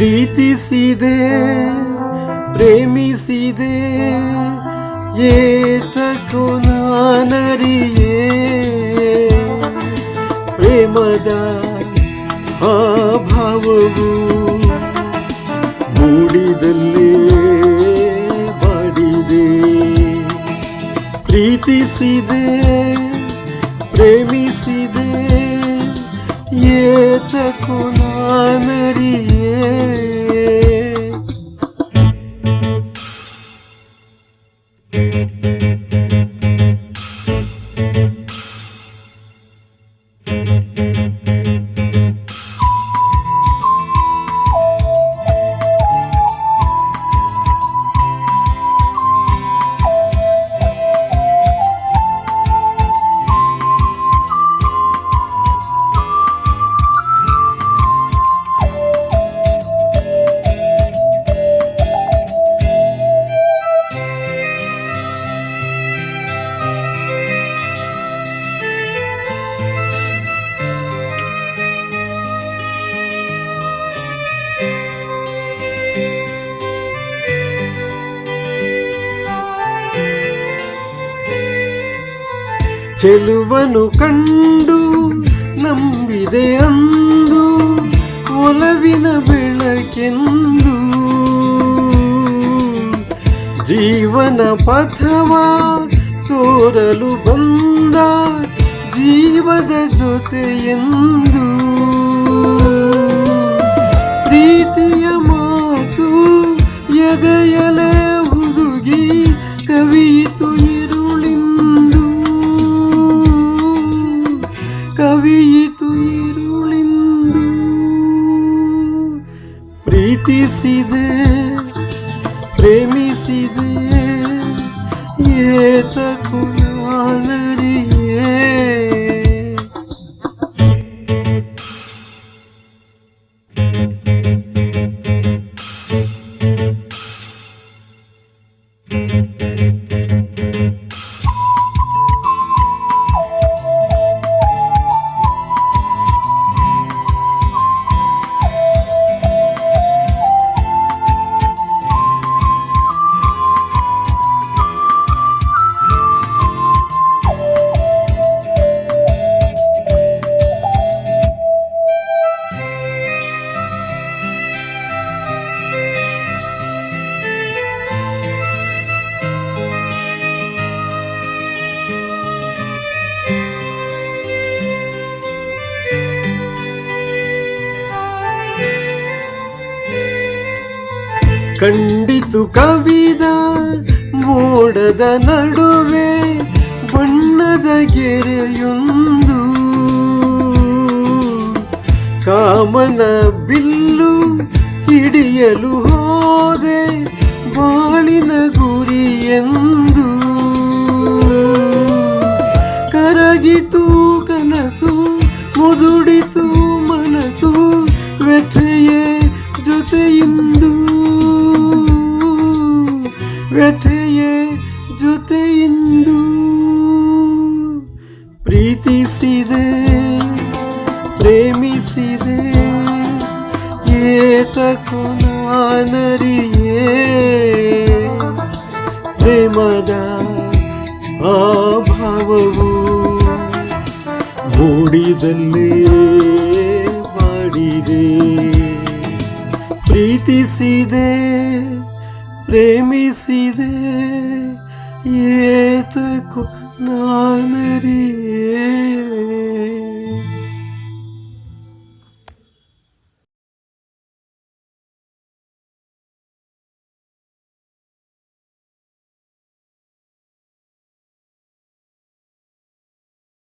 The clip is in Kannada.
ಪ್ರೀತಿಸಿದೆ ಪ್ರೇಮಿಸಿದೆ ಏತಕೋ ನಾನರಿಯೇ. ಪ್ರೇಮದ ಆ ಮೂಡಿದಲ್ಲೇ ಬಾಡಿದೆ. ಪ್ರೀತಿಸಿದೆ ಪ್ರೇಮಿಸಿದೆ ಏತಕೋ ಚೆಲುವನು ಕಂಡು, ನಂಬಿದೆ ಅಂದು, ಒಲವಿನ ಬೆಳಕೆಂದು. ಜೀವನ ಪಥವ ತೋರಲು ಬಂದ, ಜೀವದ ಎಂದು. ಪ್ರೀತಿಯ ಮಾತು ಎದೆಯಲೆ ಹುದುಗಿ, ಕವಿಯಿತು ಪ್ರೀತಿಸಿದೆ ಪ್ರೇಮಿಸಿದೆ ಏತಕು ನಾನರಿಯೇ ಕಂಡಿತು ಕವಿದ ಮೋಡದ ನಡುವೆ ಬಣ್ಣದ ಗೆರೆಯೊಂದು. ಕಾಮನ ಬಿಲ್ಲು ಹಿಡಿಯಲು ಹೋದೆ ಬಾಳಿನ ಗುರಿಯೆಂದು ಜೊತೆಯಿಂದು ಪ್ರೀತಿಸಿದೆ ಪ್ರೇಮಿಸಿದೆ. ಏತಕು ಪ್ರೇಮದ ಅಭಾವವು ಭಾವವು ಮೂಡಿದಲ್ಲೇ ಮಾಡಿದೆ. ಪ್ರೀತಿಸಿದೆ ಪ್ರೇಮಿಸಿದೆ. ಏತಕು ನಾನರಿಯೇ